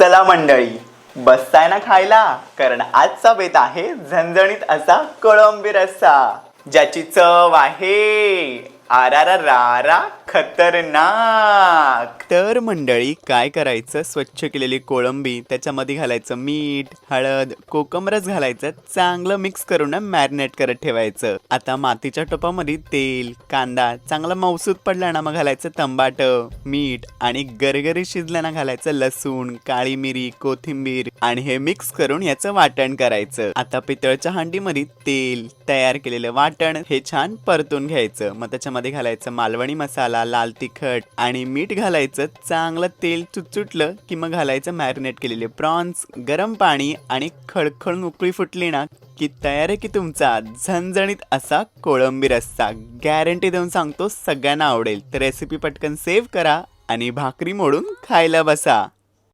चला मंडळी बसताय ना खायला? कारण आजचा बेत आहे झणझणीत असा कोळंबी रस्सा ज्याची चव आहे आरारा रारा खतरनाक. तर मंडळी काय करायचं? स्वच्छ केलेली कोळंबी त्याच्यामध्ये घालायचं मीठ हळद कोकमरस घालायचं चांगलं मिक्स करून मॅरिनेट करत ठेवायचं. आता मातीच्या टोपामध्ये तेल कांदा चांगला मौसूद पडला ना मग घालायचं तंबाट मीठ आणि गरगरी शिजल्याना ना घालायचं लसूण काळी मिरी कोथिंबीर आणि हे मिक्स करून याचं वाटण करायचं. आता पितळच्या हांडीमध्ये तेल तयार केलेलं वाटण हे छान परतून घ्यायचं. मग त्याच्यामध्ये घालायचं मालवणी मसाला मसाला लाल तिखट आणि मीठ घालायचं चांगलं तेल चुटचुटलं की मग घालायचं मॅरिनेट केलेले प्रॉन्स गरम पाणी आणि खळखळ उकळी फुटली ना की तयार आहे की तुमचा झणझणीत असा कोळंबी रस्सा. गॅरंटी देऊन सांगतो सगळ्यांना आवडेल. तर रेसिपी पटकन सेव्ह करा आणि भाकरी मोडून खायला बसा.